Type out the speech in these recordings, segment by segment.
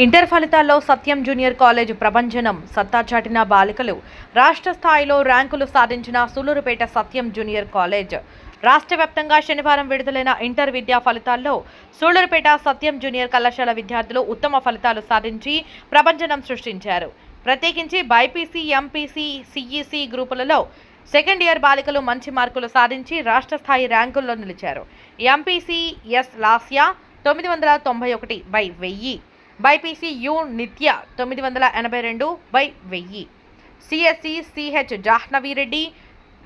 Inter ఫలితాల్లో సత్యం junior college ప్రభంజనం సత్తా చాటిన బాలికలు. రాష్ట్ర స్థాయిలో ర్యాంకులు సాధించిన సూలూరుపేట సత్యం జూనియర్ కాలేజ్. రాష్ట్ర వ్యాప్తంగా శనివారం విడుదలైన ఇంటర్ విద్యా ఫలితాల్లో సూళ్ళూరుపేట సత్యం జూనియర్ కళాశాల విద్యార్థులు ఉత్తమ ఫలితాలు సాధించి ప్రభంజనం సృష్టించారు. ప్రత్యేకించి బైపీసీ ఎంపీసీ సిఈసీ గ్రూపులలో సెకండ్ ఇయర్ బాలికలు మంచి మార్కులు సాధించి రాష్ట్ర స్థాయి ర్యాంకుల్లో నిలిచారు. ఎంపీసీ ఎస్ లాస్యా తొమ్మిది వందల తొంభై ఒకటి బై వెయ్యి. బైపీసీ యు నిత్య తొమ్మిది వందల ఎనభై రెండు బై వెయ్యి. సిఎస్సి సిహెచ్ జాహ్నవీరెడ్డి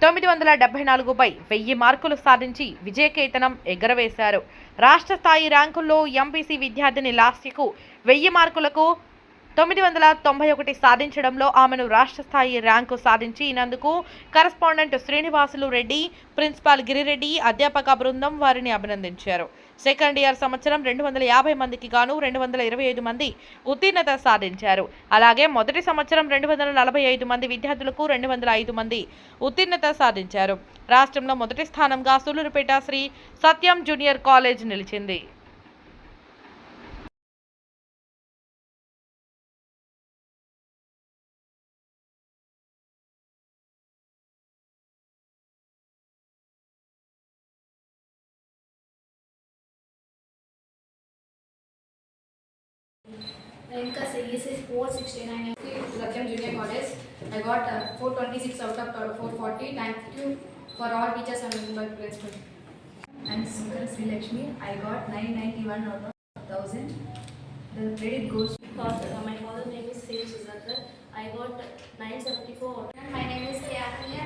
తొమ్మిది వందల డెబ్బై నాలుగు బై వెయ్యి మార్కులు సాధించి విజయకేతనం ఎగరవేశారు. రాష్ట్ర స్థాయి ర్యాంకుల్లో ఎంపీసీ విద్యార్థిని లాస్యకు వెయ్యి మార్కులకు తొమ్మిది వందల తొంభై ఒకటి సాధించడంలో ఆమెను రాష్ట్ర స్థాయి ర్యాంకు సాధించినందుకు కరస్పాండెంట్ శ్రీనివాసులు రెడ్డి ప్రిన్సిపాల్ గిరిరెడ్డి అధ్యాపక బృందం వారిని అభినందించారు. సెకండ్ ఇయర్ సంవత్సరం రెండు వందల యాభై మందికి గాను రెండు వందల ఇరవై ఐదు మంది ఉత్తీర్ణత సాధించారు. అలాగే మొదటి సంవత్సరం రెండు వందల నలభై ఐదు మంది విద్యార్థులకు రెండు వందల ఐదు మంది ఉత్తీర్ణత సాధించారు. రాష్ట్రంలో మొదటి స్థానంగా సూలూరుపేట శ్రీ సత్యం జూనియర్ కాలేజ్ నిలిచింది. Renka CEC 469 Satyam Junior College. I got uh, 426 out of uh, 440. Thank you for all teachers and my principal. and Sunkar Sri Lakshmi. I got 991 out of 1000. The credit goes Because uh, my father's name is Sri Suzakar. I got 974. My name is K.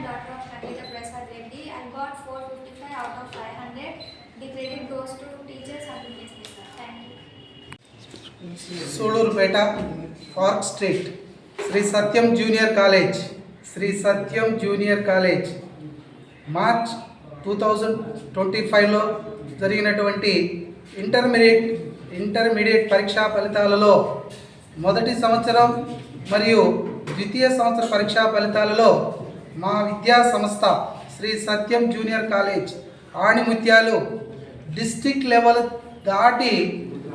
Daughter of Shabita Prasad Reddy. I got 455 out of 500. The credit goes to teachers and the Thank you. Sullurupeta park street. Sri Satyam junior college. Sri Satyam junior college. March two thousand twenty ఫైవ్లో జరిగినటువంటి intermediate intermediate పరీక్షా ఫలితాలలో మొదటి సంవత్సరం మరియు ద్వితీయ సంవత్సర పరీక్షా ఫలితాలలో మా విద్యా సంస్థ శ్రీ సత్యం జూనియర్ కాలేజ్ ఆణిముత్యాలు డిస్టిక్ లెవెల్ దాటి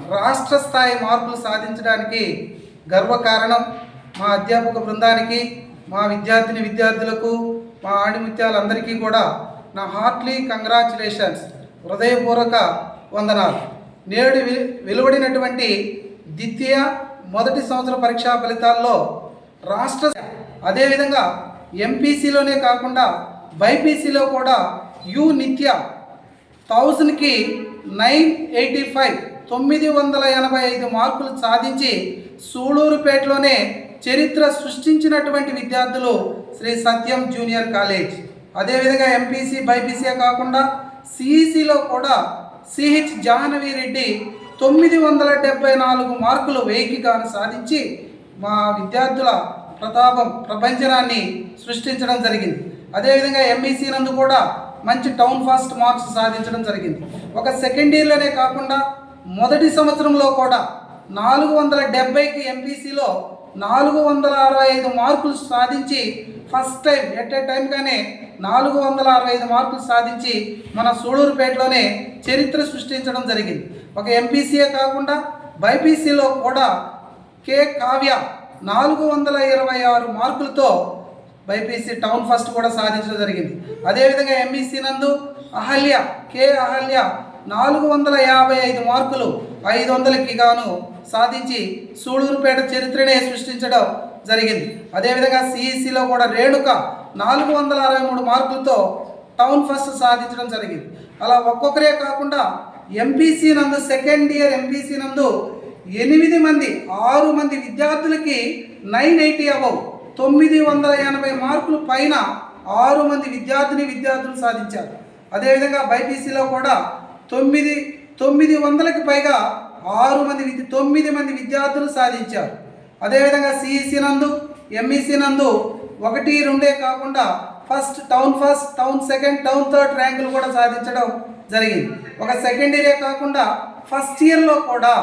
రాష్ట్ర స్థాయి మార్పులు సాధించడానికి గర్వకారణం మా అధ్యాపక బృందానికి మా విద్యార్థిని విద్యార్థులకు మా ఆణిముత్యాలందరికీ కూడా నా హార్ట్లీ కంగ్రాచులేషన్స్ హృదయపూర్వక వందనాలు. నేడు వెలువడినటువంటి ద్వితీయ మొదటి సంవత్సర పరీక్షా ఫలితాల్లో రాష్ట్ర అదేవిధంగా ఎంపీసీలోనే కాకుండా బైపీసీలో కూడా యు నిత్య థౌజండ్కి నైన్ ఎయిటీ ఫైవ్ తొమ్మిది వందల ఎనభై ఐదు మార్కులు సాధించి సూళూరుపేటలోనే చరిత్ర సృష్టించినటువంటి విద్యార్థులు శ్రీ సత్యం జూనియర్ కాలేజ్. అదేవిధంగా ఎంపీసీ బైపీసీ కాకుండా సిఈసిలో కూడా సిహెచ్ జాహ్నవి రెడ్డి తొమ్మిది వందల డెబ్బై నాలుగు మార్కులు వెయ్యికి గాను సాధించి మా విద్యార్థుల ప్రతాపం ప్రపంచనాన్ని సృష్టించడం జరిగింది. అదేవిధంగా ఎంఈసీ నందు కూడా మంచి టౌన్ ఫాస్ట్ మార్క్స్ సాధించడం జరిగింది. ఒక సెకండ్ ఇయర్లోనే కాకుండా మొదటి సంవత్సరంలో కూడా నాలుగు వందల డెబ్బైకి ఎంపీసీలో నాలుగు వందల అరవై ఐదు మార్కులు సాధించి ఫస్ట్ టైం ఎట్ ఏ టైంగానే నాలుగు వందల అరవై ఐదు మార్కులు సాధించి మన సూళూరుపేటలోనే చరిత్ర సృష్టించడం జరిగింది. ఒక ఎంపీసీయే కాకుండా బైపీసీలో కూడా కే కావ్య నాలుగు వందల ఇరవై ఆరు మార్కులతో బైపీసీ టౌన్ ఫస్ట్ కూడా సాధించడం జరిగింది. అదేవిధంగా ఎంఈసీ నందు అహల్య కే అహల్య నాలుగు వందల యాభై ఐదు మార్కులు ఐదు వందలకి గాను సాధించి సూళూరుపేట చరిత్రనే సృష్టించడం జరిగింది. అదేవిధంగా సిఈసిలో కూడా రేణుక నాలుగు వందల అరవై మూడు మార్కులతో టౌన్ ఫస్ట్ సాధించడం జరిగింది. అలా ఒక్కొక్కరే కాకుండా ఎంపీసీ నందు సెకండ్ ఇయర్ ఎంపీసీ నందు ఎనిమిది మంది ఆరు మంది విద్యార్థులకి నైన్ ఎయిటీ అబౌవ్ తొమ్మిది వందల ఎనభై మార్కులు పైన ఆరు మంది విద్యార్థిని విద్యార్థులు సాధించారు. అదేవిధంగా బైపీసీలో కూడా తొమ్మిది తొమ్మిది వందలకు పైగా ఆరు మంది విద్య తొమ్మిది మంది విద్యార్థులు సాధించారు. అదేవిధంగా సిఈసి నందు ఎంఈసి నందు ఒకటి రెండే కాకుండా first town first town second town third ర్యాంకులు కూడా సాధించడం జరిగింది. ఒక సెకండ్ ఇయరే కాకుండా ఫస్ట్ ఇయర్లో కూడా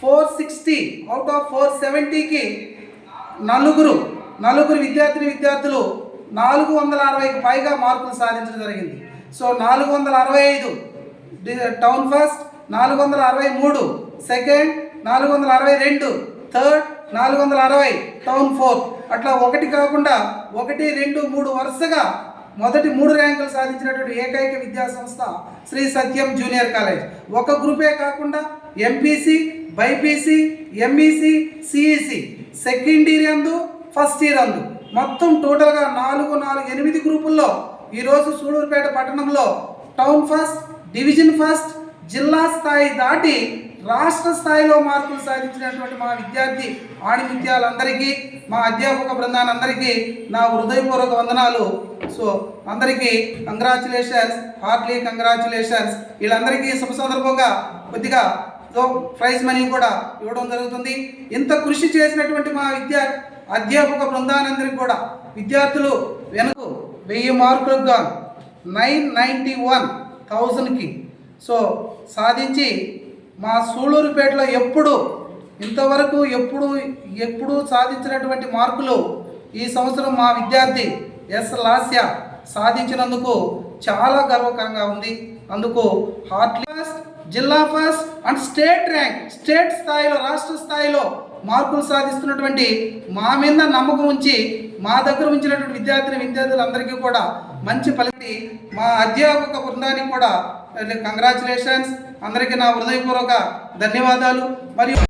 four sixty out of four సెవెంటీకి నలుగురు నలుగురు విద్యార్థిని విద్యార్థులు నాలుగు వందల అరవైకి పైగా మార్కులు సాధించడం జరిగింది. సో నాలుగు వందల అరవై ఐదు టౌన్ ఫస్ట్ నాలుగు వందల అరవై మూడు. సెకండ్ నాలుగు వందల అరవై రెండు. థర్డ్ నాలుగు వందల అరవై. Town fourth. అట్లా ఒకటి కాకుండా ఒకటి రెండు మూడు వరుసగా మొదటి మూడు ర్యాంకులు సాధించినటువంటి ఏకైక విద్యా సంస్థ శ్రీ సత్యం జూనియర్ కాలేజ్. ఒక గ్రూపే కాకుండా MPC BiPC MEC CEC. Second year అందు ఫస్ట్ ఇయర్ అందు మొత్తం టోటల్గా నాలుగు నాలుగు ఎనిమిది గ్రూపుల్లో ఈరోజు సూళూరుపేట పట్టణంలో టౌన్ ఫస్ట్ డివిజన్ ఫస్ట్ జిల్లా స్థాయి దాటి రాష్ట్ర స్థాయిలో మార్కులు సాధించినటువంటి మా విద్యార్థి ఆణిముత్యాలందరికీ మా అధ్యాపక బృందానందరికీ నా హృదయపూర్వక వందనాలు. సో అందరికీ కంగ్రాచులేషన్స్ హార్ట్లీ కంగ్రాచులేషన్స్ వీళ్ళందరికీ శుభ సందర్భంగా కొద్దిగా ప్రైజ్ మనీ కూడా ఇవ్వడం జరుగుతుంది. ఇంత కృషి చేసినటువంటి మా విద్యా అధ్యాపక బృందానందరికీ కూడా విద్యార్థులు వెనుక వెయ్యి మార్కులకు గాను. నైన్ నైంటీ వన్ థౌజండ్కి. సో సాధించి మా సూళూరుపేటలో ఎప్పుడు ఇంతవరకు ఎప్పుడు ఎప్పుడు సాధించినటువంటి మార్కులు ఈ సంవత్సరం మా విద్యార్థి ఎస్ లాస్య సాధించినందుకు చాలా గర్వకరంగా ఉంది. అందుకు హార్ట్లీ ఫస్ట్ జిల్లా first and state rank state స్థాయిలో రాష్ట్ర స్థాయిలో మార్కులు సాధిస్తున్నటువంటి మా మీద నమ్మకం ఉంచి మా దగ్గర ఉంచినటువంటి విద్యార్థిని విద్యార్థులందరికీ కూడా మంచి ఫలితి మా అధ్యాపక బృందానికి కూడా కంగ్రాచులేషన్స్ అందరికీ నా హృదయపూర్వక ధన్యవాదాలు. మరియు